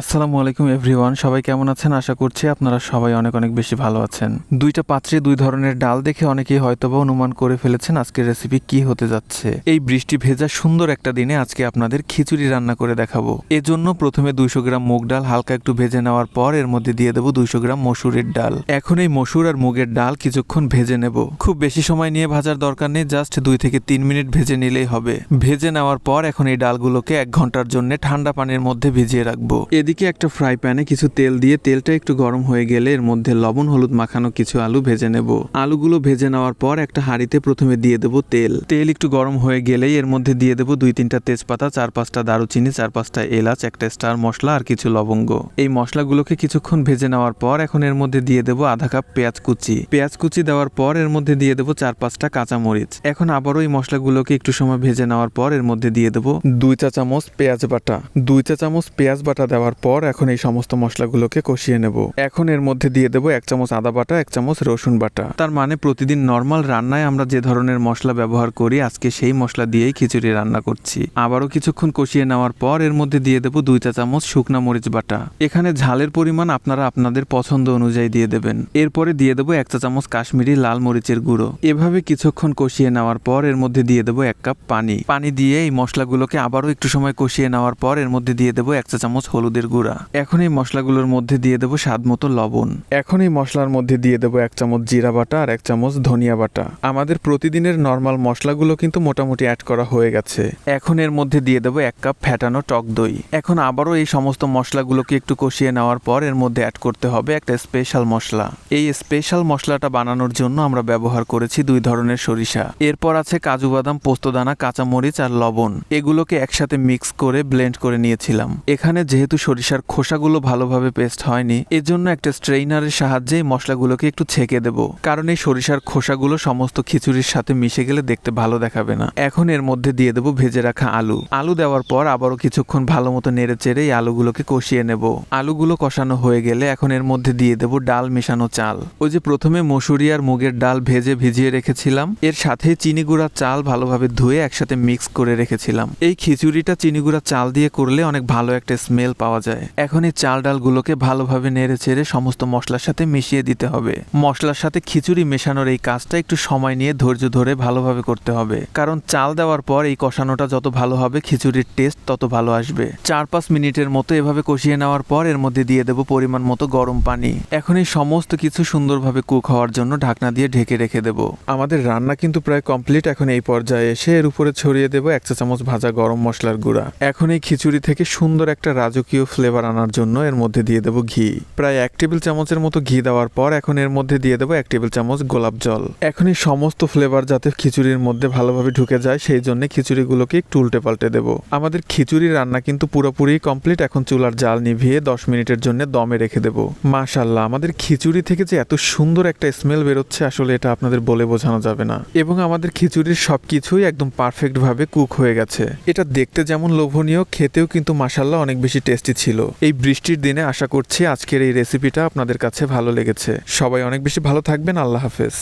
আসসালামু আলাইকুম এভরিওয়ান, সবাই কেমন আছেন? আশা করছি আপনারা সবাই অনেক অনেক বেশি ভালো আছেন। দুইটা পাত্রে দুই ধরনের ডাল দেখে অনেকেই হয়তোবা অনুমান করে ফেলেছেন আজকের রেসিপি কি হতে যাচ্ছে। এই বৃষ্টি ভেজা সুন্দর একটা দিনে আজকে আপনাদের খিচুড়ি রান্না করে দেখাবো। এজন্য প্রথমে দুইশো গ্রাম মুগ ডাল হালকা একটু ভেজে নেওয়ার পর এর মধ্যে দিয়ে দেবো দুইশো গ্রাম মসুরের ডাল। এখন এই মসুর আর মুগের ডাল কিছুক্ষণ ভেজে নেব। খুব বেশি সময় নিয়ে ভাজার দরকার নেই জাস্ট দুই থেকে তিন মিনিট ভেজে নিলেই হবে। ভেজে নেওয়ার পর এখন এই ডালগুলোকে এক ঘণ্টার জন্য ঠান্ডা পানির মধ্যে ভিজিয়ে রাখব। এদিকে একটা ফ্রাই প্যানে কিছু তেল দিয়ে তেলটা একটু গরম হয়ে গেলে এর মধ্যে লবণ, হলুদ মাখানো কিছু আলু ভেজে নেব। আলুগুলো ভেজে নেওয়ার পর একটা হাঁড়িতে প্রথমে দিয়ে দেবো তেল। তেল একটু গরম হয়ে গেলেই এর মধ্যে দিয়ে দেবো দুই তিনটা তেজপাতা, চার পাঁচটা দারুচিনি, চার পাঁচটা এলাচ, একটা স্টার মশলা আর কিছু লবঙ্গ। এই মশলাগুলোকে কিছুক্ষণ ভেজে নেওয়ার পর এখন এর মধ্যে দিয়ে দেবো আধা কাপ পেঁয়াজ কুচি। পেঁয়াজ কুচি দেওয়ার পর এর মধ্যে দিয়ে দেবো চার পাঁচটা কাঁচামরিচ। এখন আবারও এই মশলাগুলোকে একটু সময় ভেজে নেওয়ার পর এর মধ্যে দিয়ে দেবো দুই চা চামচ পেঁয়াজ বাটা। দুই চা চামচ পেঁয়াজ বাটা দেওয়ার পর এখন এই সমস্ত মশলাগুলোকে কষিয়ে নেব। এখন এর মধ্যে দিয়ে দেবো এক চামচ আদা বাটা, এক চামচ রসুন বাটা। তার মানে প্রতিদিন নর্মাল রান্নায় আমরা যে ধরনের মশলা ব্যবহার করি, আজকে সেই মশলা দিয়েই খিচুড়ি রান্না করছি। আবারও কিছুক্ষণ কষিয়ে নেওয়ার পর এর মধ্যে দিয়ে দেবো দুই চা চামচ শুকনা মরিচ বাটা। এখানে ঝালের পরিমাণ আপনারা আপনাদের পছন্দ অনুযায়ী দিয়ে দেবেন। এরপরে দিয়ে দেবো এক চা চামচ কাশ্মীরি লাল মরিচের গুঁড়ো। এভাবে কিছুক্ষণ কষিয়ে নেওয়ার পর এর মধ্যে দিয়ে দেবো এক কাপ পানি। পানি দিয়ে এই মশলাগুলোকে আবারও একটু সময় কষিয়ে নেওয়ার পর এর মধ্যে দিয়ে দেবো এক চা চামচ হলুদের গুঁড়া। এখন এই মশলাগুলোর মধ্যে দিয়ে দেবো স্বাদ মতো লবণ। এখন এই মশলার মধ্যে দিয়ে দেবো এক চামচ জিরা বাটা আর এক চামচ ধনিয়া বাটা। আমাদের প্রতিদিনের নর্মাল মশলাগুলো কিন্তু মোটামুটি অ্যাড করা হয়ে গেছে। এখন এর মধ্যে দিয়ে দেবো এক কাপ ফ্যাটানো টক দই। এখন আবারও এই সমস্ত মশলাগুলোকে একটু কষিয়ে নেওয়ার পর এর মধ্যে অ্যাড করতে হবে একটা স্পেশাল মশলা। এই স্পেশাল মশলাটা বানানোর জন্য আমরা ব্যবহার করেছি দুই ধরনের সরিষা। এরপর আছে কাজু বাদাম, পোস্তদানা, কাঁচামরিচ আর লবণ। এগুলোকে একসাথে মিক্স করে ব্লেন্ড করে নিয়েছিলাম। এখানে যেহেতু সরিষার খোসাগুলো ভালোভাবে পেস্ট হয়নি, এজন্য একটা স্ট্রেইনারের সাহায্যে মশলাগুলোকে একটু ছেঁকে দেব। কারণ এই সরিষার খোসাগুলো সমস্ত খিচুড়ির সাথে মিশে গেলে দেখতে ভালো দেখাবে না। এখন এর মধ্যে দিয়ে দেবো ভেজে রাখা আলু। আলু দেওয়ার পর আবারও কিছুক্ষণ ভালো মতো নেড়ে চেড়ে এই আলুগুলোকে কষিয়ে নেব। আলুগুলো কষানো হয়ে গেলে এখন এর মধ্যে দিয়ে দেবো ডাল মেশানো চাল। ওই যে প্রথমে মসুরি আর মুগের ডাল ভেজে ভিজিয়ে রেখেছিলাম, এর সাথে চিনি গুঁড়া চাল ভালোভাবে ধুয়ে একসাথে মিক্স করে রেখেছিলাম। এই খিচুড়িটা চিনি গুঁড়া চাল দিয়ে করলে অনেক ভালো একটা স্মেল পাওয়া যায়। এখন এই চাল ডালগুলোকে ভালোভাবে নেড়ে চেড়ে সমস্ত মশলার সাথে মিশিয়ে দিতে হবে। মশলার সাথে খিচুড়ি মেশানোর এই কাজটা একটু সময় নিয়ে ধৈর্য ধরে ভালোভাবে করতে হবে। কারণ চাল দেওয়ার পর এই কষানোটা যত ভালো হবে, খিচুড়ির টেস্ট তত ভালো আসবে। চার পাঁচ মিনিটের মতো এভাবে কষিয়ে নেওয়ার পর এর মধ্যে দিয়ে দেবো পরিমাণ মতো গরম পানি। এখন এই সমস্ত কিছু সুন্দরভাবে কুক হওয়ার জন্য ঢাকনা দিয়ে ঢেকে রেখে দেব। আমাদের রান্না কিন্তু প্রায় কমপ্লিট এখন এই পর্যায়ে এসে এর উপরে ছড়িয়ে দেবো এক চা চামচ ভাজা গরম মশলার গুঁড়া। এখন এই খিচুড়ি থেকে সুন্দর একটা রাজকীয় ফ্লেভার আনার জন্য এর মধ্যে দিয়ে দেবো ঘি। প্রায় এক টেবিল চামচের মতো ঘি দেওয়ার পর এখন এর মধ্যে দিয়ে দেবো এক টেবিল চামচ গোলাপ জল। এখন এই সমস্ত ফ্লেভার যাতে খিচুড়ির মধ্যে ভালোভাবে ঢুকে যায়, সেই জন্য খিচুড়িগুলোকে একটু উল্টে পাল্টে দেবো। আমাদের খিচুড়ি রান্না কিন্তু পুরোপুরি কমপ্লিট এখন চুলার জাল নিভিয়ে দশ মিনিটের জন্য দমে রেখে দেবো। মাশাল্লাহ আমাদের খিচুড়ি থেকে যে এত সুন্দর একটা স্মেল বেরোচ্ছে, আসলে এটা আপনাদের বলে বোঝানো যাবে না। এবং আমাদের খিচুড়ির সবকিছুই একদম পারফেক্ট ভাবে কুক হয়ে গেছে। এটা দেখতে যেমন লোভনীয়, খেতেও কিন্তু মাসাল্লাহ অনেক বেশি টেস্টি ছিল। এই বৃষ্টির দিনে আশা করছি আজকের এই রেসিপিটা আপনাদের কাছে ভালো লেগেছে। সবাই অনেক বেশি ভালো থাকবেন। আল্লাহ হাফেজ।